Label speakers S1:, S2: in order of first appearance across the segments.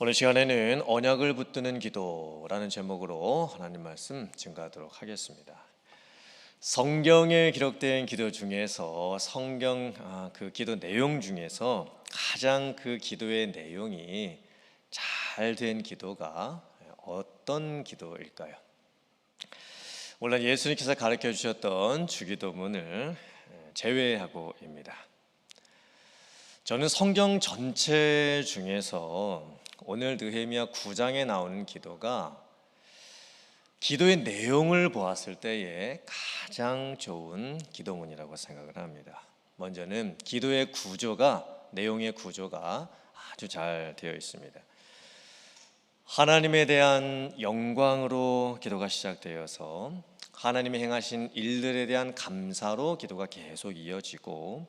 S1: 오늘 시간에는 언약을 붙드는 기도라는 제목으로 하나님 말씀 증가하도록 하겠습니다. 성경에 기록된 기도 중에서 성경 아, 그 기도 내용 중에서 가장 그 기도의 내용이 잘 된 기도가 어떤 기도일까요? 물론 예수님께서 가르쳐 주셨던 주기도문을 제외하고입니다. 저는 성경 전체 중에서 오늘 느헤미야 9장에 나오는 기도가 기도의 내용을 보았을 때에 가장 좋은 기도문이라고 생각을 합니다. 먼저는 기도의 구조가 내용의 구조가 아주 잘 되어 있습니다. 하나님에 대한 영광으로 기도가 시작되어서 하나님이 행하신 일들에 대한 감사로 기도가 계속 이어지고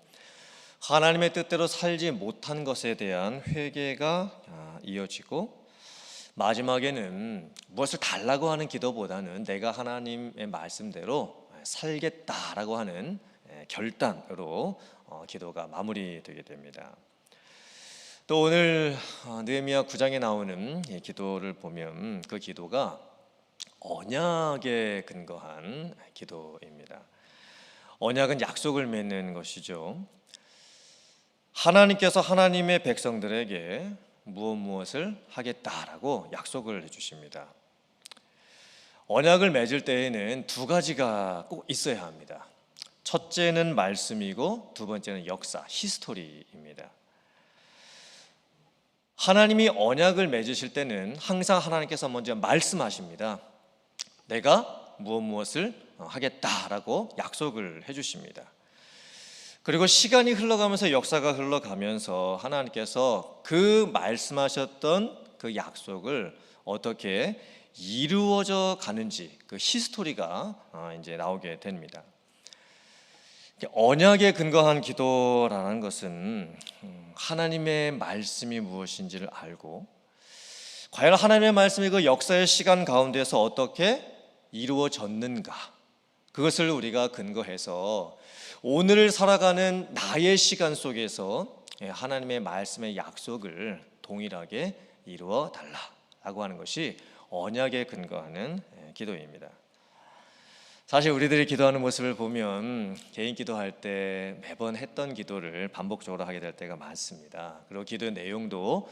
S1: 하나님의 뜻대로 살지 못한 것에 대한 회개가 아, 이어지고 마지막에는 무엇을 달라고 하는 기도보다는 내가 하나님의 말씀대로 살겠다라고 하는 결단으로 어, 기도가 마무리되게 됩니다. 또 오늘 어, 느헤미야 9장에 나오는 기도를 보면 그 기도가 언약에 근거한 기도입니다. 언약은 약속을 맺는 것이죠. 하나님께서 하나님의 백성들에게 무엇 무엇을 하겠다라고 약속을 해주십니다. 언약을 맺을 때에는 두 가지가 꼭 있어야 합니다. 첫째는 말씀이고 두 번째는 역사, 히스토리입니다. 하나님이 언약을 맺으실 때는 항상 하나님께서 먼저 말씀하십니다. 내가 무엇 무엇을 하겠다라고 약속을 해주십니다. 그리고 시간이 흘러가면서 역사가 흘러가면서 하나님께서 그 말씀하셨던 그 약속을 어떻게 이루어져 가는지 그 히스토리가 어, 이제 나오게 됩니다. 언약에 근거한 기도라는 것은 음, 하나님의 말씀이 무엇인지를 알고 과연 하나님의 말씀이 그 역사의 시간 가운데서 어떻게 이루어졌는가 그것을 우리가 근거해서 오늘을 살아가는 나의 시간 속에서 예, 하나님의 말씀의 약속을 동일하게 이루어 달라라고 하는 것이 언약에 근거하는 예, 기도입니다. 사실 우리들이 기도하는 모습을 보면 개인 기도할 때 매번 했던 기도를 반복적으로 하게 될 때가 많습니다. 그리고 기도의 내용도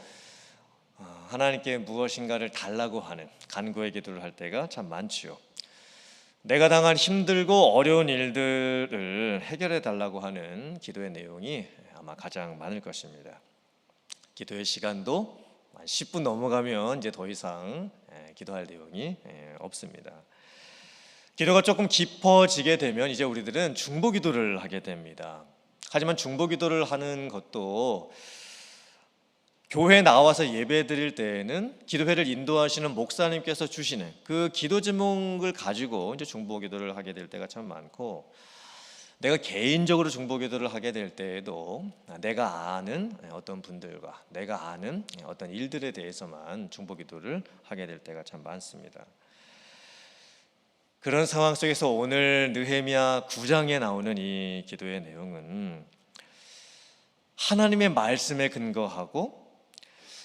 S1: 어, 하나님께 무엇인가를 달라고 하는 간구의 기도를 할 때가 참 많지요. 내가 당한 힘들고 어려운 일들을 해결해 달라고 하는 기도의 내용이 아마 가장 많을 것입니다. 기도의 시간도 10분 넘어가면 이제 더 이상 예, 기도할 내용이 예, 없습니다. 기도가 조금 깊어지게 되면 이제 우리들은 중보 기도를 하게 됩니다. 하지만 중보 기도를 하는 것도 교회 나와서 예배 드릴 때에는 기도회를 인도하시는 목사님께서 주시는 그 기도 제목을 가지고 이제 중보 기도를 하게 될 때가 참 많고 내가 개인적으로 중보 기도를 하게 될 때에도 내가 아는 어떤 분들과 내가 아는 어떤 일들에 대해서만 중보 기도를 하게 될 때가 참 많습니다. 그런 상황 속에서 오늘 느헤미야 9장에 나오는 이 기도의 내용은 하나님의 말씀에 근거하고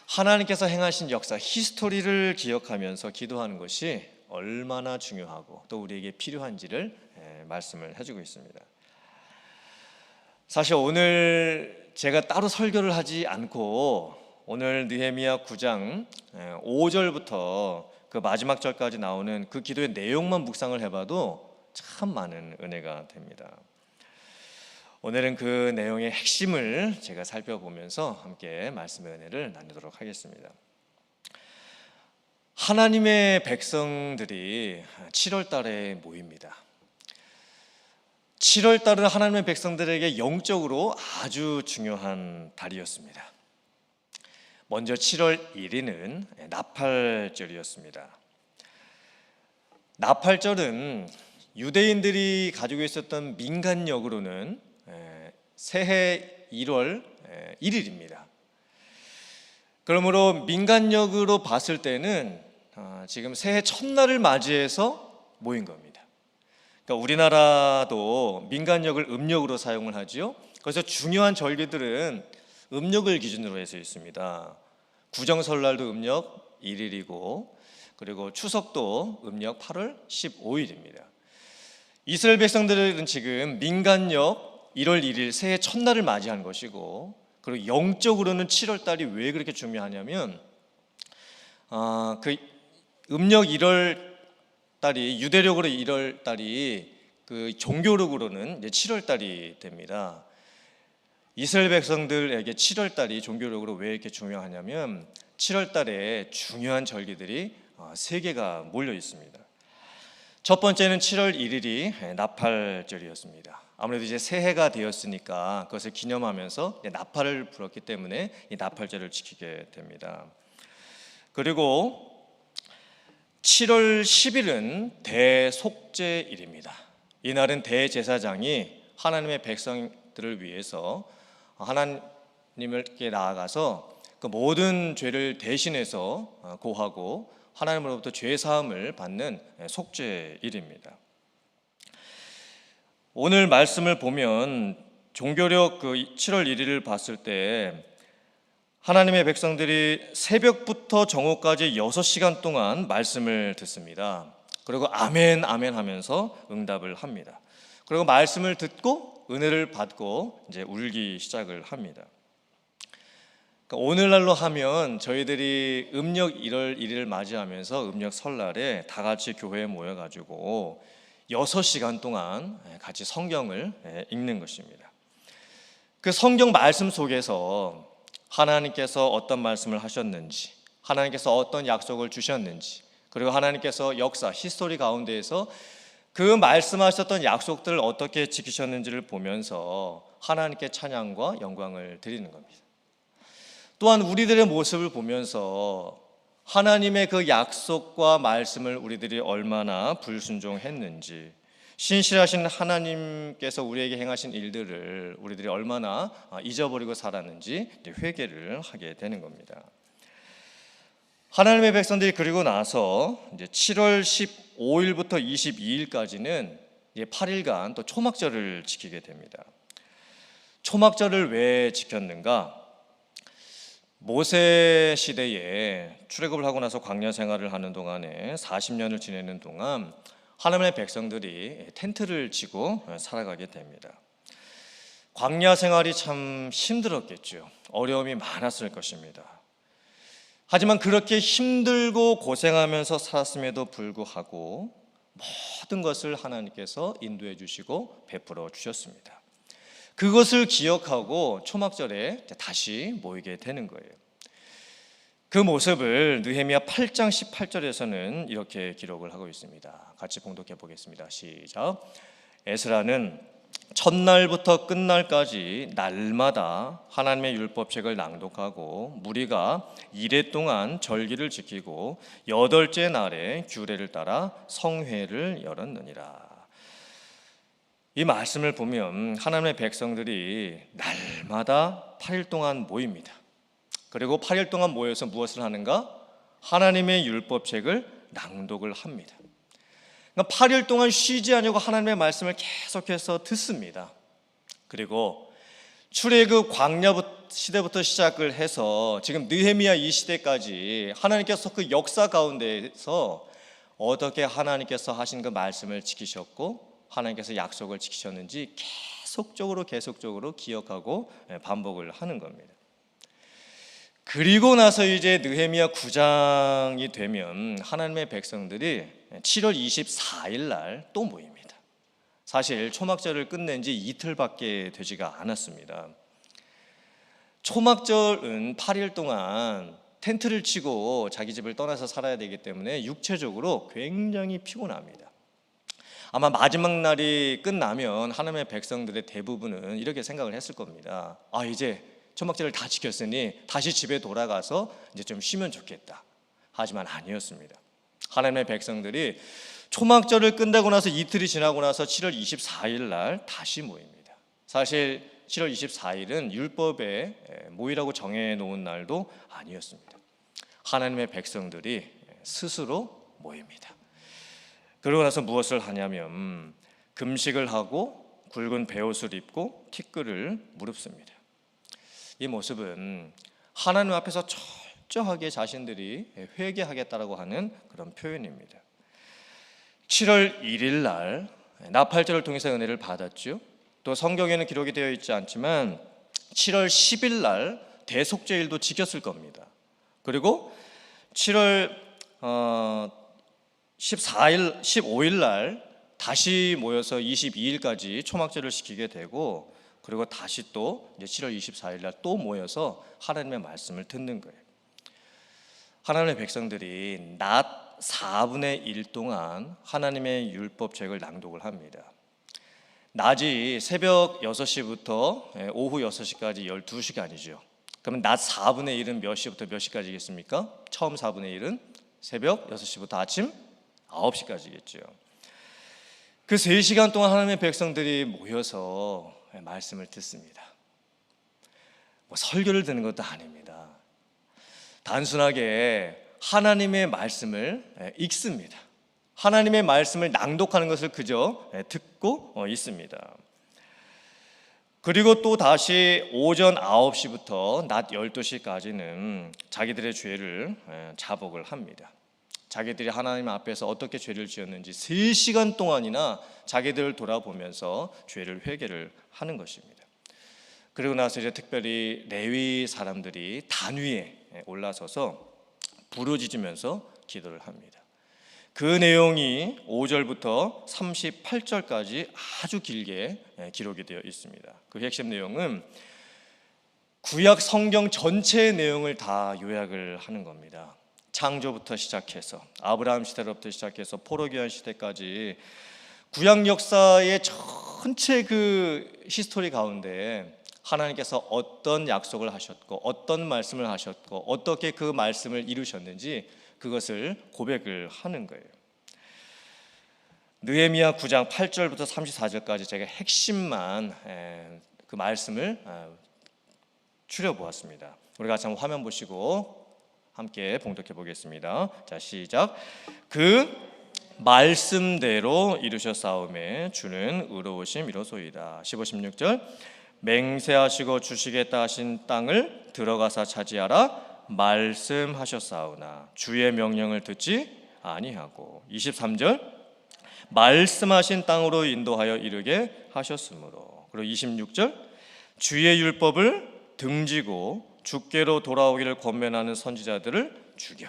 S1: 하나님께서 행하신 역사 히스토리를 기억하면서 기도하는 것이 얼마나 중요하고 또 우리에게 필요한지를 예, 말씀을 해주고 있습니다. 사실 오늘 제가 따로 설교를 하지 않고 오늘 느헤미야 9장 5절부터 그 마지막 절까지 나오는 그 기도의 내용만 묵상을 해봐도 참 많은 은혜가 됩니다. 오늘은 그 내용의 핵심을 제가 살펴보면서 함께 말씀의 은혜를 나누도록 하겠습니다. 하나님의 백성들이 7월 달에 모입니다. 7월 달은 하나님의 백성들에게 영적으로 아주 중요한 달이었습니다. 먼저 7월 1일은 나팔절이었습니다. 나팔절은 유대인들이 가지고 있었던 민간력으로는 새해 1월 1일입니다. 그러므로 민간력으로 봤을 때는 아, 지금 새해 첫날을 맞이해서 모인 겁니다. 그러니까 우리나라도 민간력을 음력으로 사용을 하지요. 그래서 중요한 절기들은 음력을 기준으로 해서 있습니다. 구정설날도 음력 1일이고 그리고 추석도 음력 8월 15일입니다. 이스라엘 백성들은 지금 민간력 1월 1일 새해 첫날을 맞이한 것이고 그리고 영적으로는 7월 달이 왜 그렇게 중요하냐면 아, 그 음력 1월 달이 유대력으로 1월 달이 그 종교력으로는 이제 7월 달이 됩니다. 이스라엘 백성들에게 7월 달이 종교력으로 왜 이렇게 중요하냐면 7월 달에 중요한 절기들이 어, 세 개가 몰려 있습니다. 첫 번째는 7월 1일이 나팔절이었습니다. 아무래도 이제 새해가 되었으니까 그것을 기념하면서 나팔을 불었기 때문에 이 나팔절을 지키게 됩니다. 그리고 7월 10일은 대속죄일입니다. 이날은 대제사장이 하나님의 백성들을 위해서 하나님께 나아가서 그 모든 죄를 대신해서 고하고 하나님으로부터 죄 사함을 받는 속죄일입니다. 오늘 말씀을 보면 종교력 그 7월 1일을 봤을 때 하나님의 백성들이 새벽부터 정오까지 6시간 동안 말씀을 듣습니다. 그리고 아멘 아멘 하면서 응답을 합니다. 그리고 말씀을 듣고 은혜를 받고 이제 울기 시작을 합니다. 그러니까 오늘날로 하면 저희들이 음력 1월 1일을 맞이하면서 음력 설날에 다 같이 교회에 모여 가지고 6시간 동안 같이 성경을 읽는 것입니다. 그 성경 말씀 속에서 하나님께서 어떤 말씀을 하셨는지, 하나님께서 어떤 약속을 주셨는지, 그리고 하나님께서 역사, 히스토리 가운데에서 그 말씀하셨던 약속들을 어떻게 지키셨는지를 보면서 하나님께 찬양과 영광을 드리는 겁니다. 또한 우리들의 모습을 보면서 하나님의 그 약속과 말씀을 우리들이 얼마나 불순종했는지 신실하신 하나님께서 우리에게 행하신 일들을 우리들이 얼마나 잊어버리고 살았는지 회개를 하게 되는 겁니다. 하나님의 백성들이 그리고 나서 이제 7월 15일부터 22일까지는 8일간 또 초막절을 지키게 됩니다. 초막절을 왜 지켰는가? 모세 시대에 출애굽을 하고 나서 광야 생활을 하는 동안에 40년을 지내는 동안 하나님의 백성들이 텐트를 치고 살아가게 됩니다. 광야 생활이 참 힘들었겠죠. 어려움이 많았을 것입니다. 하지만 그렇게 힘들고 고생하면서 살았음에도 불구하고 모든 것을 하나님께서 인도해 주시고 베풀어 주셨습니다. 그것을 기억하고 초막절에 다시 모이게 되는 거예요. 그 모습을 느헤미야 8장 18절에서는 이렇게 기록을 하고 있습니다. 같이 봉독해 보겠습니다. 시작. 에스라는 첫날부터 끝날까지 날마다 하나님의 율법책을 낭독하고 무리가 이래 동안 절기를 지키고 여덟째 날에 규례를 따라 성회를 열었느니라. 이 말씀을 보면 하나님의 백성들이 날마다 8일 동안 모입니다. 그리고 8일 동안 모여서 무엇을 하는가? 하나님의 율법책을 낭독을 합니다. 그러니까 8일 동안 쉬지 않고 하나님의 말씀을 계속해서 듣습니다. 그리고 출애굽 광야 시대부터 시작을 해서 지금 느헤미야 이 시대까지 하나님께서 그 역사 가운데서 어떻게 하나님께서 하신 그 말씀을 지키셨고 하나님께서 약속을 지키셨는지 계속적으로 계속적으로 기억하고 예, 반복을 하는 겁니다. 그리고 나서 이제 느헤미야 9장이 되면 하나님의 백성들이 7월 24일 날 또 모입니다. 사실 초막절을 끝낸 지 이틀밖에 되지가 않았습니다. 초막절은 8일 동안 텐트를 치고 자기 집을 떠나서 살아야 되기 때문에 육체적으로 굉장히 피곤합니다. 아마 마지막 날이 끝나면 하나님의 백성들의 대부분은 이렇게 생각을 했을 겁니다. 아 이제 초막절을 다 지켰으니 다시 집에 돌아가서 이제 좀 쉬면 좋겠다. 하지만 아니었습니다. 하나님의 백성들이 초막절을 끝나고 나서 이틀이 지나고 나서 7월 24일 날 다시 모입니다. 사실 7월 24일은 율법에 모이라고 정해 놓은 날도 아니었습니다. 하나님의 백성들이 스스로 모입니다. 그러고 나서 무엇을 하냐면 금식을 하고 굵은 베옷을 입고 티끌을 무릅습니다. 이 모습은 하나님 앞에서 철저하게 자신들이 회개하겠다라고 하는 그런 표현입니다. 7월 1일 날 나팔절을 통해서 은혜를 받았죠. 또 성경에는 기록이 되어 있지 않지만 7월 10일 날 대속죄일도 지켰을 겁니다. 그리고 7월 어, 14일, 15일 날 다시 모여서 22일까지 초막절을 시키게 되고 그리고 다시 또 이제 7월 24일 날 또 모여서 하나님의 말씀을 듣는 거예요. 하나님의 백성들이 낮 4분의 1 동안 하나님의 율법 책을 낭독을 합니다. 낮이 새벽 6시부터 오후 6시까지 12시간이죠. 그러면 낮 4분의 1은 몇 시부터 몇 시까지겠습니까? 처음 4분의 1은 새벽 6시부터 아침 9시까지겠죠. 그 3시간 동안 하나님의 백성들이 모여서 말씀을 듣습니다. 뭐 설교를 듣는 것도 아닙니다. 단순하게 하나님의 말씀을 읽습니다. 하나님의 말씀을 낭독하는 것을 그저 듣고 있습니다. 그리고 또 다시 오전 9시부터 낮 12시까지는 자기들의 죄를 자복을 합니다. 자기들이 하나님 앞에서 어떻게 죄를 지었는지 3시간 동안이나 자기들을 돌아보면서 죄를 회개를 하는 것입니다. 그리고 나서 이제 특별히 레위 사람들이 단위에 올라서서 부르짖으면서 기도를 합니다. 그 내용이 5절부터 38절까지 아주 길게 기록이 되어 있습니다. 그 핵심 내용은 구약 성경 전체의 내용을 다 요약을 하는 겁니다. 창조부터 시작해서 아브라함 시대로부터 시작해서 포로기한 시대까지 구약 역사의 전체 그 히스토리 가운데 하나님께서 어떤 약속을 하셨고 어떤 말씀을 하셨고 어떻게 그 말씀을 이루셨는지 그것을 고백을 하는 거예요. 느헤미야 9장 8절부터 34절까지 제가 핵심만 그 말씀을 추려 보았습니다. 우리 같이 화면 보시고 함께 봉독해 보겠습니다. 자, 시작. 그 말씀대로 이루셨사오매 주는 의로우심 이로소이다. 15, 16절 맹세하시고 주시겠다 하신 땅을 들어가서 차지하라 말씀하셨사오나 주의 명령을 듣지 아니하고 23절 말씀하신 땅으로 인도하여 이르게 하셨으므로 그리고 26절 주의 율법을 등지고 주께로 돌아오기를 권면하는 선지자들을 죽여.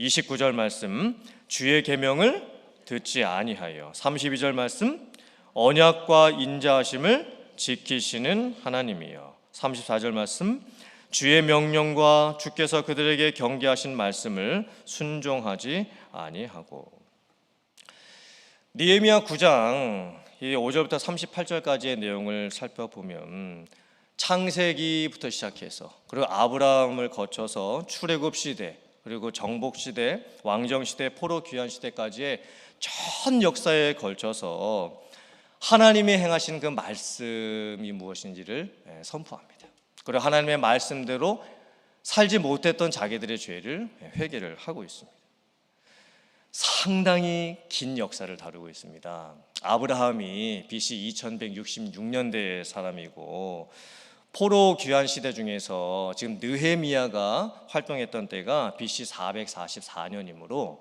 S1: 29절 말씀 주의 계명을 듣지 아니하여. 32절 말씀 언약과 인자하심을 지키시는 하나님이여. 34절 말씀 주의 명령과 주께서 그들에게 경계하신 말씀을 순종하지 아니하고. 니에미야 9장 5절부터 38절까지의 내용을 살펴보면 창세기부터 시작해서 그리고 아브라함을 거쳐서 출애굽 시대 그리고 정복 시대, 왕정 시대, 포로 귀환 시대까지의 전 역사에 걸쳐서 하나님이 행하신 그 말씀이 무엇인지를 예, 선포합니다. 그리고 하나님의 말씀대로 살지 못했던 자기들의 죄를 예, 회개를 하고 있습니다. 상당히 긴 역사를 다루고 있습니다. 아브라함이 BC 2166년대의 사람이고 포로 귀환 시대 중에서 지금 느헤미야가 활동했던 때가 BC 444년이므로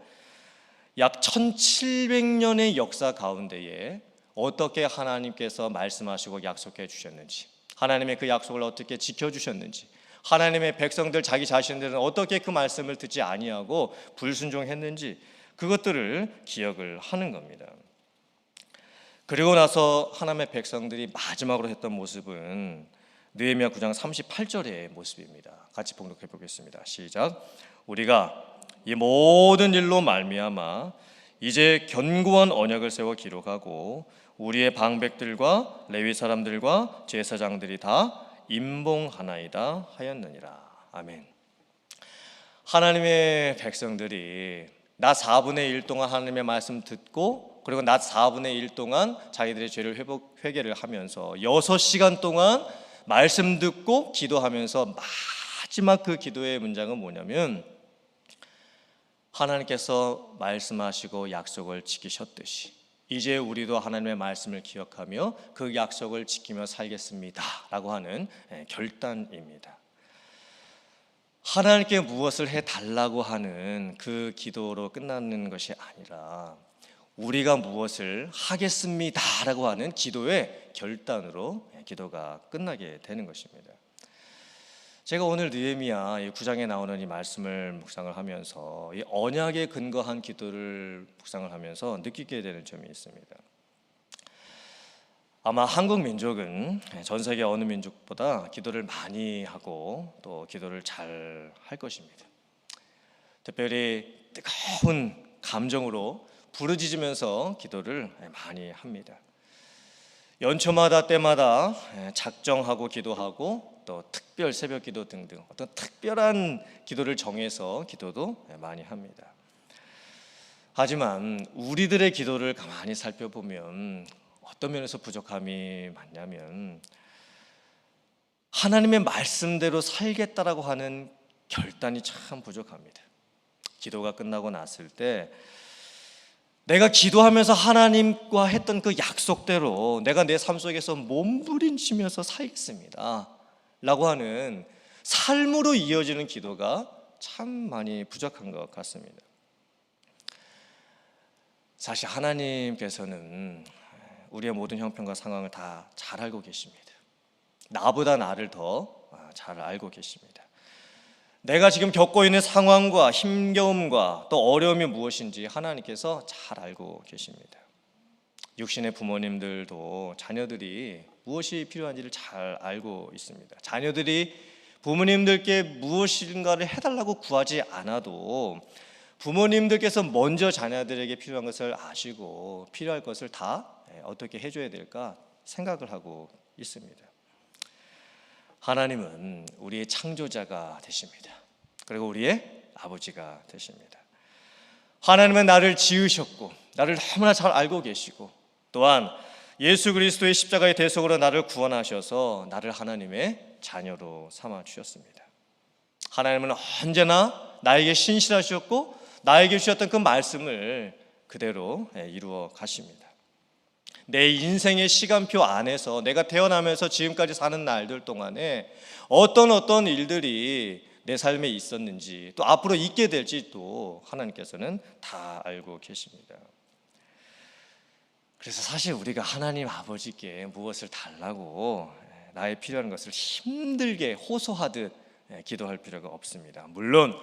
S1: 약 1700년의 역사 가운데에 어떻게 하나님께서 말씀하시고 약속해 주셨는지 하나님의 그 약속을 어떻게 지켜 주셨는지 하나님의 백성들 자기 자신들은 어떻게 그 말씀을 듣지 아니하고 불순종했는지 그것들을 기억을 하는 겁니다. 그리고 나서 하나님의 백성들이 마지막으로 했던 모습은 느헤미야 9장 38절의 모습입니다. 같이 봉독해 보겠습니다. 시작. 우리가 이 모든 일로 말미암아 이제 견고한 언약을 세워 기록하고 우리의 방백들과 레위 사람들과 제사장들이 다 임봉하나이다 하였느니라. 아멘. 하나님의 백성들이 나 4분의 1 동안 하나님의 말씀 듣고 그리고 낮 4분의 1 동안 자기들의 죄를 회복 회개를 하면서 6시간 동안 말씀 듣고 기도하면서 마지막 그 기도의 문장은 뭐냐면 하나님께서 말씀하시고 약속을 지키셨듯이 이제 우리도 하나님의 말씀을 기억하며 그 약속을 지키며 살겠습니다라고 하는 예, 결단입니다. 하나님께 무엇을 해 달라고 하는 그 기도로 끝나는 것이 아니라 우리가 무엇을 하겠습니다라고 하는 기도의 결단으로 기도가 끝나게 되는 것입니다. 제가 오늘 느헤미야 이 9장에 나오는 이 말씀을 묵상을 하면서 이 언약에 근거한 기도를 묵상을 하면서 느끼게 되는 점이 있습니다. 아마 한국 민족은 전 세계 어느 민족보다 기도를 많이 하고 또 기도를 잘 할 것입니다. 특별히 뜨거운 감정으로 부르짖으면서 기도를 많이 합니다. 연초마다 때마다 작정하고 기도하고 또 특별 새벽 기도 등등 어떤 특별한 기도를 정해서 기도도 많이 합니다. 하지만 우리들의 기도를 가만히 살펴보면 어떤 면에서 부족함이 많냐면 하나님의 말씀대로 살겠다라고 하는 결단이 참 부족합니다. 기도가 끝나고 났을 때 내가 기도하면서 하나님과 했던 그 약속대로 내가 내 삶 속에서 몸부림치면서 살겠습니다. 라고 하는 삶으로 이어지는 기도가 참 많이 부족한 것 같습니다. 사실 하나님께서는 우리의 모든 형편과 상황을 다 잘 알고 계십니다. 나보다 나를 더 잘 알고 계십니다. 내가 지금 겪고 있는 상황과 힘겨움과 또 어려움이 무엇인지 하나님께서 잘 알고 계십니다. 육신의 부모님들도 자녀들이 무엇이 필요한지를 잘 알고 있습니다. 자녀들이 부모님들께 무엇인가를 해달라고 구하지 않아도 부모님들께서 먼저 자녀들에게 필요한 것을 아시고 필요할 것을 다 어떻게 해줘야 될까 생각을 하고 있습니다. 하나님은 우리의 창조자가 되십니다. 그리고 우리의 아버지가 되십니다. 하나님은 나를 지으셨고 나를 너무나 잘 알고 계시고 또한 예수 그리스도의 십자가의 대속으로 나를 구원하셔서 나를 하나님의 자녀로 삼아 주셨습니다. 하나님은 언제나 나에게 신실하셨고 나에게 주셨던 그 말씀을 그대로 이루어 가십니다. 내 인생의 시간표 안에서 내가 태어나면서 지금까지 사는 날들 동안에 어떤 어떤 일들이 내 삶에 있었는지 또 앞으로 있게 될지 또 하나님께서는 다 알고 계십니다. 그래서 사실 우리가 하나님 아버지께 무엇을 달라고 나의 필요한 것을 힘들게 호소하듯 기도할 필요가 없습니다. 물론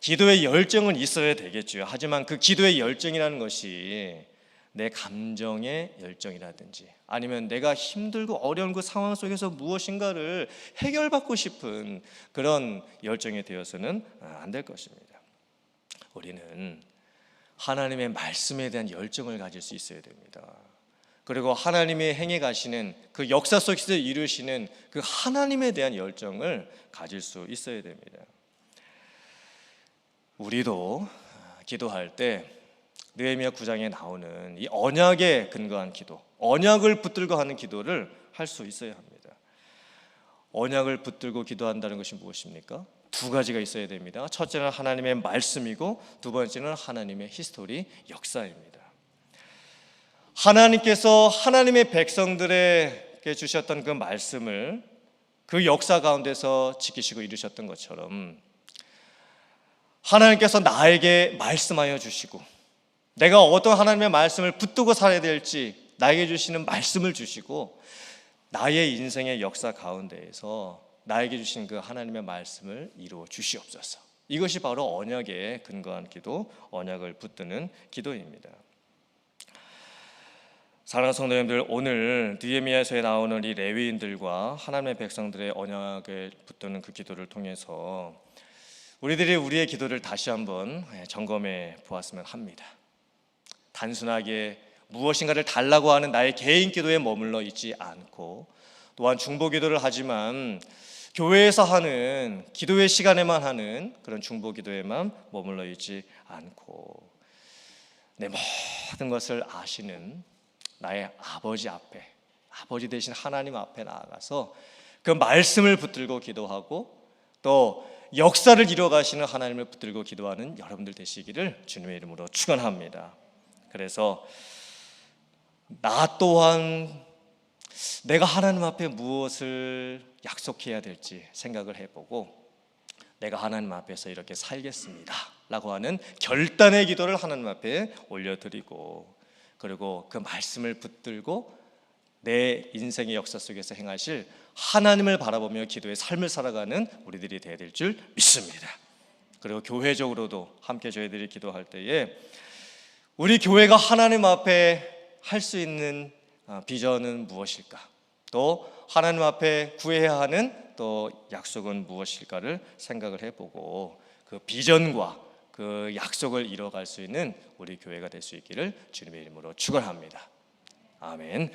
S1: 기도의 열정은 있어야 되겠죠. 하지만 그 기도의 열정이라는 것이 내 감정의 열정이라든지 아니면 내가 힘들고 어려운 그 상황 속에서 무엇인가를 해결받고 싶은 그런 열정이 되어서는 안 될 것입니다. 우리는 하나님의 말씀에 대한 열정을 가질 수 있어야 됩니다. 그리고 하나님의 행해 가시는 그 역사 속에서 이루시는 그 하나님에 대한 열정을 가질 수 있어야 됩니다. 우리도 기도할 때 느헤미야 9장에 나오는 이 언약에 근거한 기도, 언약을 붙들고 하는 기도를 할 수 있어야 합니다. 언약을 붙들고 기도한다는 것이 무엇입니까? 두 가지가 있어야 됩니다. 첫째는 하나님의 말씀이고 두 번째는 하나님의 히스토리 역사입니다. 하나님께서 하나님의 백성들에게 주셨던 그 말씀을 그 역사 가운데서 지키시고 이루셨던 것처럼 하나님께서 나에게 말씀하여 주시고 내가 어떤 하나님의 말씀을 붙들고 살아야 될지 나에게 주시는 말씀을 주시고 나의 인생의 역사 가운데에서 나에게 주신 그 하나님의 말씀을 이루어 주시옵소서. 이것이 바로 언약에 근거한 기도, 언약을 붙드는 기도입니다. 사랑하는 성도님들, 오늘 느헤미야서에 나오는 이 레위인들과 하나님의 백성들의 언약에 붙드는 그 기도를 통해서 우리들이 우리의 기도를 다시 한번 점검해 보았으면 합니다. 단순하게 무엇인가를 달라고 하는 나의 개인 기도에 머물러 있지 않고 또한 중보 기도를 하지만 교회에서 하는 기도의 시간에만 하는 그런 중보 기도에만 머물러 있지 않고 내 모든 것을 아시는 나의 아버지 앞에 아버지 되신 하나님 앞에 나아가서 그 말씀을 붙들고 기도하고 또 역사를 이루어 가시는 하나님을 붙들고 기도하는 여러분들 되시기를 주님의 이름으로 축원합니다. 그래서 나 또한 내가 하나님 앞에 무엇을 약속해야 될지 생각을 해보고 내가 하나님 앞에서 이렇게 살겠습니다 라고 하는 결단의 기도를 하나님 앞에 올려드리고 그리고 그 말씀을 붙들고 내 인생의 역사 속에서 행하실 하나님을 바라보며 기도의 삶을 살아가는 우리들이 되어야 될 줄 믿습니다. 그리고 교회적으로도 함께 저희들이 기도할 때에 우리 교회가 하나님 앞에 할 수 있는 아, 비전은 무엇일까? 또 하나님 앞에 구해야 하는 또 약속은 무엇일까를 생각을 해보고 그 비전과 그 약속을 이뤄갈 수 있는 우리 교회가 될 수 있기를 주님의 이름으로 축원합니다. 아멘.